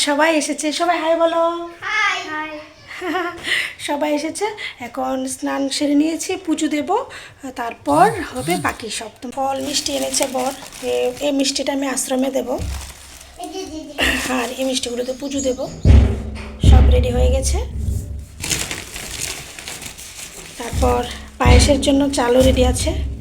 সবাই এসেছে। সবাই হাই বলো। হাই। হাই। সবাই এসেছে। এখন স্নান সেরে নিয়েছি পুজো দেব। তারপর হবে বাকি সব। তো ফল মিষ্টি এনেছে বর। এ- এই মিষ্টিটা আমি আশ্রমে দেব। আর এই মিষ্টিগুলোতে পুজো দেব। সব রেডি হয়ে গেছে। তারপর পায়েসের জন্য চালও রেডি আছে।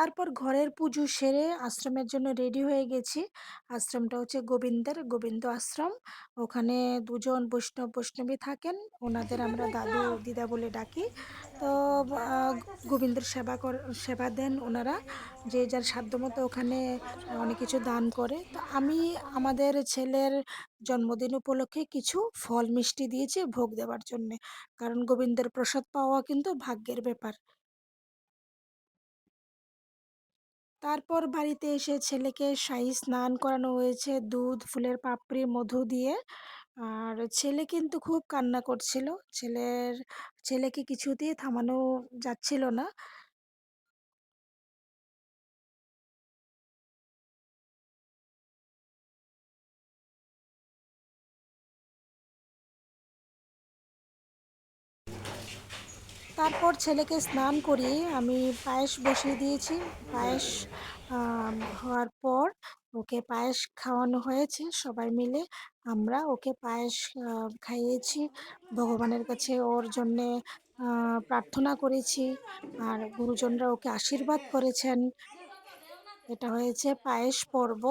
তারপর ঘরের পুজো সেরে আশ্রমের জন্য রেডি হয়ে গেছি। আশ্রমটা হচ্ছে গোবিন্দের, গোবিন্দ আশ্রম। ওখানে দুজন বৈষ্ণব বৈষ্ণবী থাকেন। ওনাদের আমরা দাদু, দিদা বলে ডাকি। তো গোবিন্দের সেবা কর, সেবা দেন ওনারা। যে যার সাধ্যমতো ওখানে অনেক কিছু দান করে। তো আমি আমাদের ছেলের জন্মদিন উপলক্ষে কিছু ফল মিষ্টি দিয়েছি ভোগ দেওয়ার জন্যে। কারণ গোবিন্দের প্রসাদ পাওয়া কিন্তু ভাগ্যের ব্যাপার। তারপর বাড়িতে এসে ছেলেকে শাহী স্নান করানো হয়েছে, দুধ, ফুলের পাপড়ি, মধু দিয়ে। আর ছেলে কিন্তু খুব কান্না করছিল। ছেলের, ছেলেকে কিছুতেই থামানো যাচ্ছিল না। তারপর ছেলেকে স্নান করিয়ে আমি পায়েস বসিয়ে দিয়েছি। পায়েস হওয়ার পর ওকে পায়েস খাওয়ানো হয়েছে সবাই মিলে। আমরা ওকে পায়েস খাইয়েছি। ভগবানের কাছে ওর জন্যে প্রার্থনা করেছি। আর গুরুজনরা ওকে আশীর্বাদ করেছেন। এটা হয়েছে পায়েস পর্ব।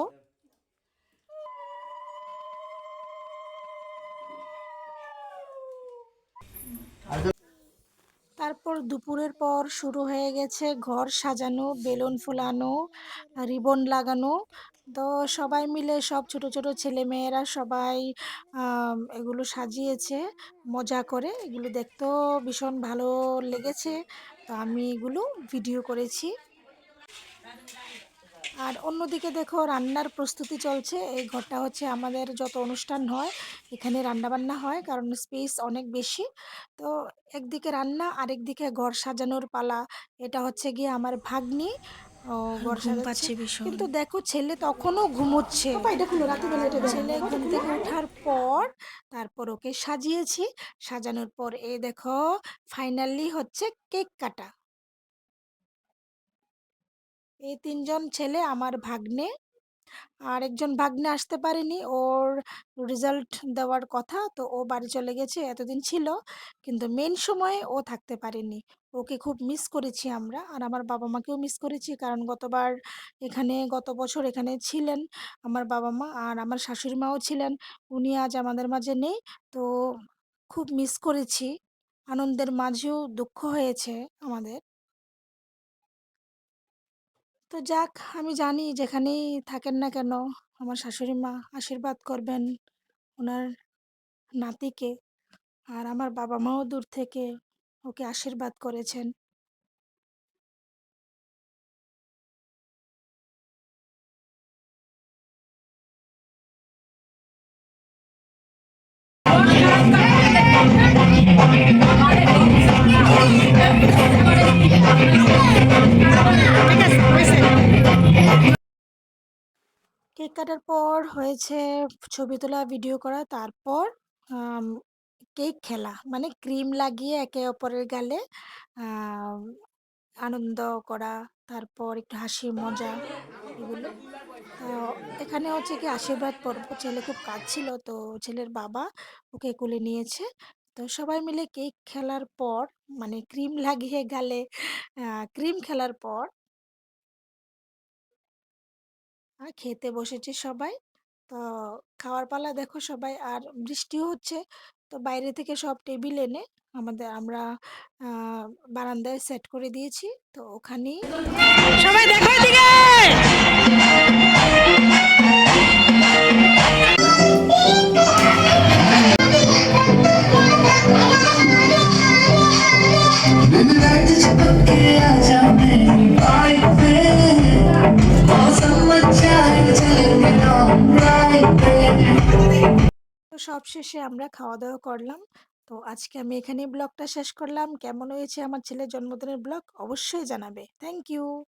দুপুরের পর শুরু হয়ে গেছে ঘর সাজানো, বেলুন ফুলানো, রিবন লাগানো। তো সবাই মিলে সব ছোট ছোট ছেলে মেয়েরা সবাই এগুলো সাজিয়েছে, মজা করে। এগুলো দেখতেও ভীষণ ভালো লেগেছে। তো আমি এগুলো ভিডিও করেছি। আর অন্যদিকে দেখো রান্নার প্রস্তুতি চলছে। এই ঘরটা হচ্ছে আমাদের যত অনুষ্ঠান হয় এখানে রান্নাবান্না হয় কারণ স্পেস অনেক বেশি। তো একদিকে রান্না আরেকদিকে ঘর সাজানোর পালা। এটা হচ্ছে গিয়ে আমার ভাগ্নি। ও ঘর পাচ্ছে ভীষণ। কিন্তু দেখো ছেলে তখনও ঘুমোচ্ছে। ছেলে ঘুম থেকে ওঠার পর তারপর ওকে সাজিয়েছি। সাজানোর পর এ দেখো ফাইনালি হচ্ছে কেক কাটা। এই তিনজন ছেলে আমার ভাগ্নে। আর একজন ভাগ্নে আসতে পারেনি। ওর রেজাল্ট দেওয়ার কথা, তো ও বাড়ি চলে গেছে, এতদিন ছিল। কিন্তু মেন সময়ে ও থাকতে পারেনি। ওকে খুব মিস করেছি আমরা। আর আমার বাবা মাকেও মিস করেছি, কারণ গতবার এখানে, গত বছর এখানে ছিলেন আমার বাবা মা আর আমার শাশুড়ি মাও ছিলেন। উনি আজ আমাদের মাঝে নেই, তো খুব মিস করেছি। আনন্দের মাঝেও দুঃখ হয়েছে আমাদের। তো যাক, আমি জানি যেখানেই থাকেন না কেন, আমার শাশুড়ি মা আশীর্বাদ করবেন ওনার নাতিকে। আর আমার বাবা মাও দূর থেকে ওকে আশীর্বাদ করেছেন। কেক কাটার পর হয়েছে ছবি তোলা, ভিডিও করা, তারপর কেক খেলা। মানে ক্রিম লাগিয়ে একে অপরের গালে আনন্দ করা, তারপর একটু হাসি মজা এগুলো। তো এখানে হচ্ছে কি আশীর্বাদ পর্ব। ছেলে খুব কাঁদছিল, তো ছেলের বাবা ওকে কুলে নিয়েছে। তো সবাই মিলে কেক খেলার পর মানে ক্রিম লাগিয়ে গালে ক্রিম খেলার পর আর খেতে বসেছি সবাই। তো খাওয়ার পালা দেখো সবাই, আর বৃষ্টিও হচ্ছে, তো বাইরে থেকে সব টেবিল এনে আমাদের আমরা বারান্দায় সেট করে দিয়েছি। তো ওখানেই সবাই দেখো এদিকে! তো সব শেষে আমরা খাওয়া দাওয়া করলাম। তো আজকে আমি এখানে ব্লগটা শেষ করলাম। কেমন হয়েছে আমার ছেলের জন্মদিনের ব্লগ? অবশ্যই জানাবে। Thank you